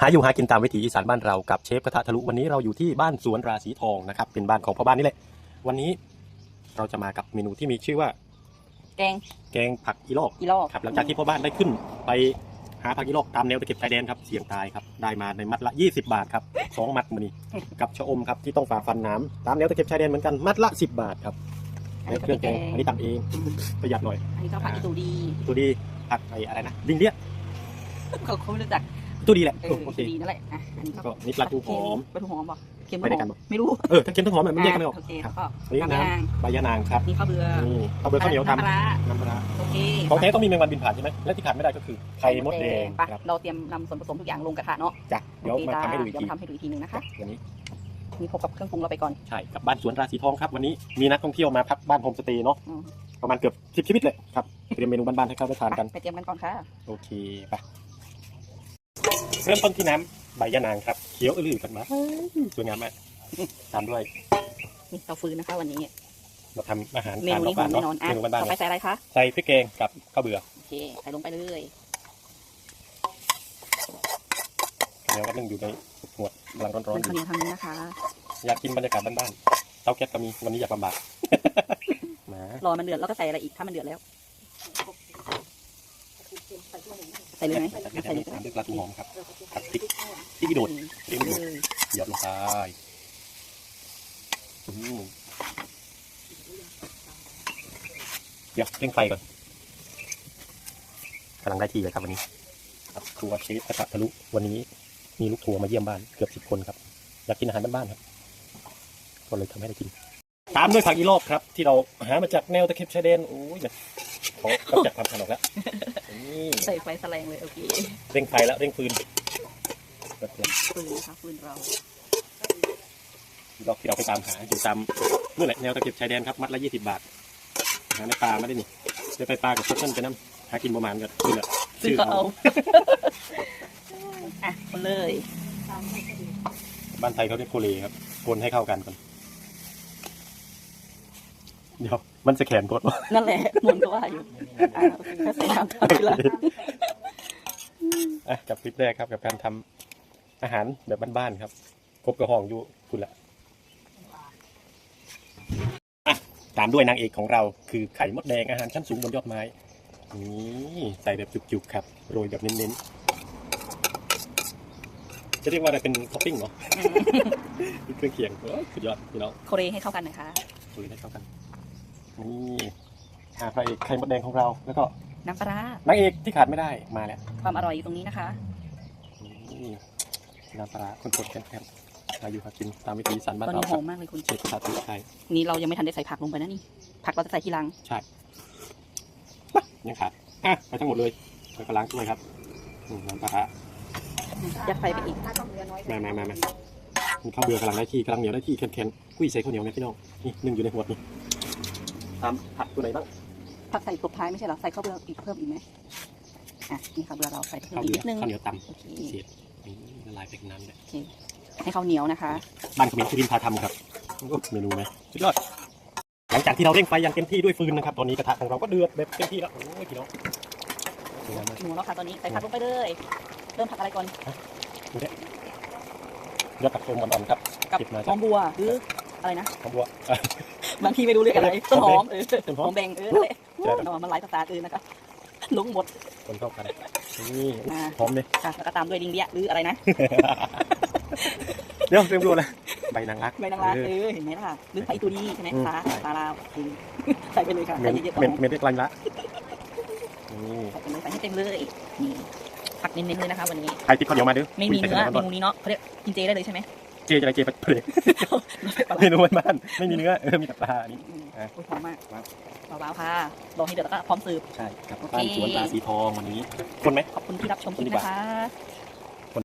หาอยู่หากินตามวิถีอีสานบ้านเรากับเชฟกระทะทะลุวันนี้เราอยู่ที่บ้านสวนราศีทองนะครับเป็นบ้านของพ่อบ้านนี่แหละวันนี้เราจะมากับเมนูที่มีชื่อว่า แกงแกงผักอีลอกอีลอกครับหลังจากที่พ่อบ้านได้ขึ้นไปหาผักอีลอกตามแนวตะเข็บชายแดนครับเสี่ยงตายครับได้มาในมัดละ 20 บาทครับสองมัดมานี่กับชะอมครับที่ต้องฝ่าฟันน้ำตามแนวตะเข็บชายแดนเหมือนกันมัดละ 10 บาทครับอันในนี้ก็เครื่เป็อนงแกแกงงอันนี้ตักเองประหยัดหน่อยอันนี้ก็ผักอีตูดีตัวดีผักไออะไรนะลิงเดียเขาเขาไม่รู้จัก ตัวดีแหละเออโอเคอีตูดีนั่นแหละอะอันนี้ก็ก็นี่ปลาทูหอม ปลาทูหอมบอกเค็มไปด้วยกันหปะอมไม่รู้เออถ้าเค็มทั้งหอมแบบมันแยกกันไม่ออกโอเคครับก็นี่น้ำน้ยางำใบยะนางครับนี่ข้าวเบื่อนี่เอาเบอร์ข้าวเหนียวทำน้ำปลาร้าน้ำปลาร้าโอเคของแท้ต้องมีแมงวันบินผ่านใช่ไหมและที่ขาดไม่ได้ก็คือไข่มดแดงไปครับเราเตรียมนำส่วนผสมทุกอย่างลงกระทะเนาะจ้ะเดี๋ยวโอเคมาจ้าทำให้ดูอีกเดี๋ยวทีมาทำให้ดูอีกทีหนึงนะคะ วันนี้นี่พบกับเครื่องปรุงเราไปก่อน ใช่กับบ้านสวนราศีทองครับวันนี้มีนักท่องเที่ยวมาพักบ้านโฮมสเตย์เนาะอืม ประมาณเกือบสิบชีวิตเลยครับเตรียมเมนูบ้านๆให้เขาได้ทานกัน ไปเตรียมกันก่อนค่ะ โอเคไป เริ่มต้นที่น้ำใบยะนางครับเคี้ยวอื้อๆกันมาเฮ้ยสวยงามมากตามด้วยนี่เตาฟืนนะคะ วันนี้เราทำอาหารเมทานนูนี้หอบ้ามนๆแน่เนาะนอนอะเมนูบ้านต่อๆไปเนาะใส่อะไรคะใส่พริกแกงกับข้าวเบื่อโอเคใส่ลงไปเลยเดี๋ยวก็นึ่งอยู่ในหัวดกำลังร้อนๆอข้าวยู่เหนียวทางนี้นะคะ อยากกินบรรยากาศบ้านๆเตาแก๊สก็มีวันนี้อยากลำบากมารอมันเดือดแล้วก็ใส่อะไรอีกถ้ามันเดือดแล้ว ใส่เลยไหมใส่อะพริกแกใส่งเลยก็ตามได้ด้วยปลาทูหอมครับกับพริกพริกอีโดดพริกอีโดดเลยหยอดลงไปอืมเดี๋ยวเร่งไฟก่อนกำลังได้ที่เลยครับวันนี้ครับครัวเชฟกระทะทะลุวันนี้มีลูกทัวร์มาเยี่ยมบ้านเกือบสิบคนครับ อยากกินอาหารบ้านๆครับก็เลยทำให้ได้กิน ตามด้วยผักอีลอกครับ ที่เราหามาจากแนวตะเข็บชายแดนโอ้ย เขากำจัดความคันออกแล้วนี่ใส่ไฟแสลงเลยโอเคเร่งไฟแล้วเร่งฟืนแบบนี้ฟืนนะคะฟืนเราดอกที่เราไปตามหาอยู่ตามนู่นแหละแนวตะเข็บชายแดนครับมัดละยี่สิบบาทหาในปลาไม่ได้นี่ได้ไปปลากับชดนั่นไปน้ำหากินประมาณกันนี่แหละซื้อก็เอาอะคนเลยบ้านไทยเขาเรียกโคเลครับคนให้เข้ากันก่อนเดี๋ยว มันจะแขนกดวะนั่นแหละหมุนก็ว่าอยู่อะโอเคก็ใส่น้ำตามไปละอะกับคลิปแรกครับกับการทำอาหารแบบบ้านๆครับครบกระห้องอยู่คุณละอะตามด้วยนางเอกของเราคือไข่มดแดงอาหารชั้นสูงบนยอดไม้นี่ใส่แบบจุกๆครับโรยแบบเน้นๆจะเรียกว่าอะไรเป็นท็อปปิ้งเหรอมีเครื่องเคียงเอ้ยสุดยอดพี่น้องโคเรให้เข้ากันนะคะคุยได้เข้ากัน นี่หาพระเอกไข่มดแดงของเรา แล้วก็น้ำปลาร้านางเอกที่ขาดไม่ได้มาแล้วความอร่อยอยู่ตรงนี้นะคะ นี่น้ำปลาร้าคนๆแค่ๆอายุหากินตามวิถีสันบ้านตอนเรานี้หครัอบมมากเลยคุณเชฟชาติไทยนี่เรายังไม่ทันได้ใส่ผักลงไปนะนี่ ผักเราจะใส่ทีหลัง ใช่ยังขาดอะไปทั้งหมดเลยไปกระล้างถ้วยครับอืมน้ำปลาร้า ยัดไฟไปอีกมามามามามีข้าวเบื่อกำลังได้ที่กำลังเหนียวได้ที่แข็งๆกุ้ยใส่ข้าวเหนียวเนี่ยพี่น้อง นี่นึ่งอยู่ในหัวนี่ ตามผักตัวไหนบ้างผักใส่ตบท้ายไม่ใช่เหรอ ใส่ข้าวเบื่ออีกเพิ่มอีกไหมอะนี่ข้าวเบื่อเราใส่เพิ่มข้าวอีกเบื่อนิดนึงข้าวเหนียวตโอเคำเสียดนี่ละลายไปกับน้ำเลยโอเคให้ข้าวเหนียวนะคะ บ้านเขมิ้นสุรินทร์พาทำครับโอ้เมนูไหมสุดยอดหลังจากที่เราเร่งไฟอย่างเต็มที่ด้วยฟืนนะครับตอนนี้กระทะของเราก็เดือดแบบเต็มที่แล้วโอ้ยพี่น้องสวยงามมาก หนูแล้วค่ะตอนนี้ใส่ผักลงไปเลย เริ่มผักอะไรก่อนยอดตักโฟมอ่อนๆครับกับเก็บมาหจาอกมบัวหรืออะไรนะหอมบัวอะ บางทีไม่รู้เรื่องอะไรต้นหอมเออต้นหหออมมแบงเออนั่นแหละใช่ครับเอามันหลายภาษาอื่นนะคะลงหมดคนเข้ากันนี่อ่าหอมเลยค่ะแล้วก็ตามด้วยดิงเดียหรืออะไรนะเดี๋ยวเตรียมดูเลยใบนางรักใบนางรักเอเอออเห็นไหมล่ะหรือไผ่ตัวดีใช่ไหมอืมปลาใช่ปลาลาวอืมใส่ไปเลยค่ะเมใส่นเยอะๆเมก่อนนเมนเรียกลันละนี่ใส่ไปเลยใส่ให้เต็มเลยนี่ผักเน้นๆเลยนะคะวันนี้ใครติดข้าวเหนียวมาดูไม่มีเนื้อใส่เมข้าวเหนียวนูนี้เนาะเขาเรียกกินเจได้เลยใช่ไหม เจจะอะไรเจไปเปรย์ปลาเมนูบ้านๆไม่มีเนื้อเออมีแต่ปลาอันนี้อืมอะโอ้ยหอมมากครับเบาๆค่ะรอให้เดือดแล้วก็พร้อมเสิร์ฟใช่ครับโอเคบ้านสวนปลาสีทองวันนี้คนไหมขอบคุณที่รับชมคลิปนะคะ